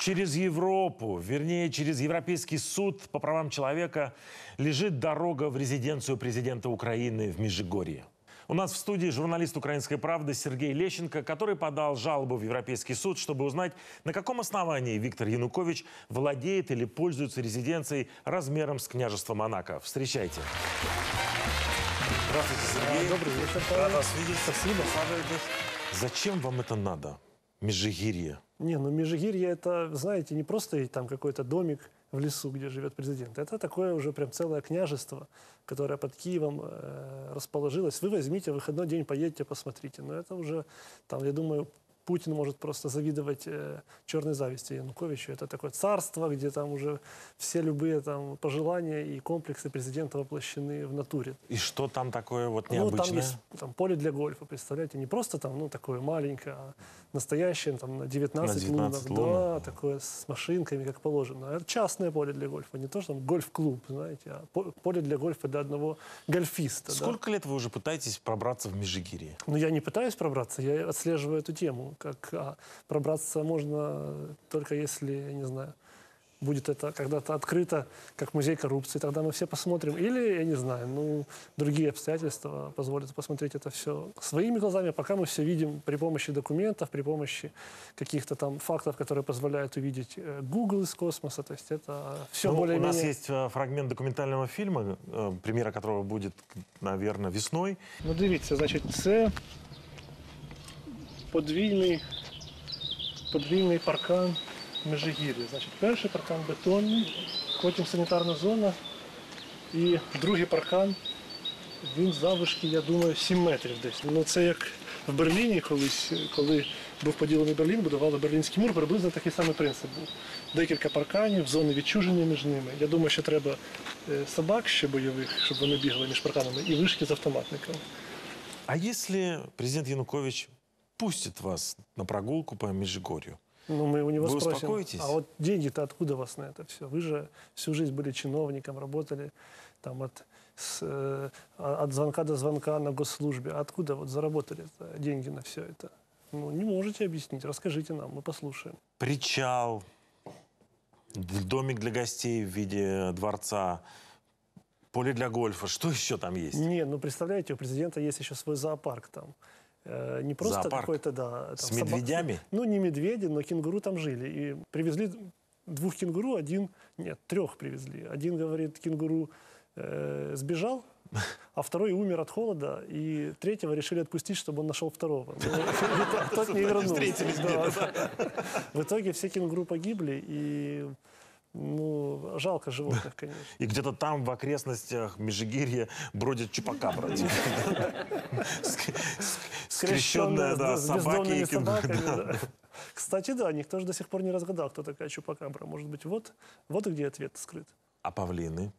Через Европу, вернее, через Европейский суд по правам человека лежит дорога в резиденцию президента Украины в Межигорье. У нас в студии журналист «Украинской правды» Сергей Лещенко, который подал жалобу в Европейский суд, чтобы узнать, на каком основании Виктор Янукович владеет или пользуется резиденцией размером с княжество Монако. Встречайте. Здравствуйте, Сергей. Добрый вечер, Рад вас видеть. Спасибо. Зачем вам это надо? Межигирье. Не, ну Межигирье это, знаете, не просто там какой-то домик в лесу, где живет президент. Это такое уже прям целое княжество, которое под Киевом э, расположилось. Вы возьмите выходной день, поедете, посмотрите. Но это уже, там, я думаю, Путин может просто завидовать э, черной зависти Януковичу. Это такое царство, где там уже все любые там пожелания и комплексы президента воплощены в натуре. И что там такое вот Ну, необычное? там есть там, поле для гольфа, представляете, не просто там, ну, такое маленькое, а настоящее, там, на 19, На 19 лунок. лунок. Да, такое с машинками, как положено. Это частное поле для гольфа, не то, что там гольф-клуб, знаете, а по- поле для гольфа для одного гольфиста. да. Сколько лет вы уже пытаетесь пробраться в Межигирье? Ну, я не пытаюсь пробраться, я отслеживаю эту тему. Как а, пробраться можно только если, я не знаю, будет это когда-то открыто, как музей коррупции, тогда мы все посмотрим. Или, я не знаю, ну, другие обстоятельства позволят посмотреть это все своими глазами, пока мы все видим при помощи документов, при помощи каких-то там фактов, которые позволяют увидеть э, Google из космоса. То есть это все Ну, у более-менее... нас есть э, фрагмент документального фильма, э, премьера которого будет, наверное, весной. Ну, дивіться, значить, це подвійний, подвійний паркан Межигір'я. Значить, перший паркан бетонний, потім санітарна зона і другий паркан, він завишки, я думаю, 7 метрів десь. Ну, це як в Берліні колись, коли був поділений Берлін, будували Берлінський мур, приблизно такий самий принцип був. Декілька парканів, зони відчуження між ними. Я думаю, що треба е, собак ще бойових, щоб вони бігали між парканами, і вишки з автоматниками. А если президент Янукович пустит вас на прогулку по Межигорью? Ну, мы у него Вы спросим, успокоитесь? а вот деньги-то откуда у вас на это все? Вы же всю жизнь были чиновником, работали там от, с, э, а- от звонка до звонка на госслужбе. Откуда вот заработали деньги на все это? Ну, не можете объяснить, расскажите нам, мы послушаем. Причал, домик для гостей в виде дворца, поле для гольфа. Что еще там есть? Не, ну представляете, у президента есть еще свой зоопарк там. Э, Не просто какой-то, да. там С медведями? Ну, не медведи, но кенгуру там жили. И привезли двух кенгуру, один, нет, трех привезли. Один, говорит, кенгуру э, сбежал, а второй умер от холода, и третьего решили отпустить, чтобы он нашел второго. Тот не вернулся. В итоге все кенгуру погибли, и ну, жалко животных, конечно. И где-то там, в окрестностях Межигирья, бродит чупакабра. Ск- ск- Скрещенная, да, собаки. Кстати, да, никто же до сих пор не разгадал, кто такая Чупакабра. Может быть, вот, вот где ответ скрыт. А павлины?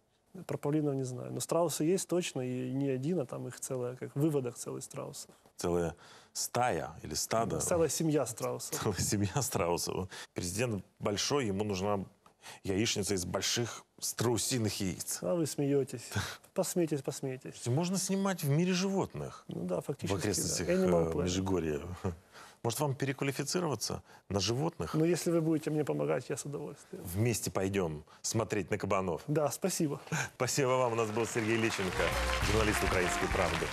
Про павлинов не знаю. Но страусы есть точно, и не один, а там их целая, как выводок целый страусов. Целая стая или стадо? Целая семья страусов. Целая семья страусов. Президент большой, ему нужна яичница из больших страусиных яиц. А вы смеетесь. Посмейтесь, посмейтесь. Можно снимать в мире животных Ну да, в фактически. окрестностях да. Animal э. Межигорья. Может, вам переквалифицироваться на животных? Но если вы будете мне помогать, я с удовольствием. Вместе пойдем смотреть на кабанов. Да, спасибо. Спасибо вам. У нас был Сергей Лещенко, журналист «Украинской правды».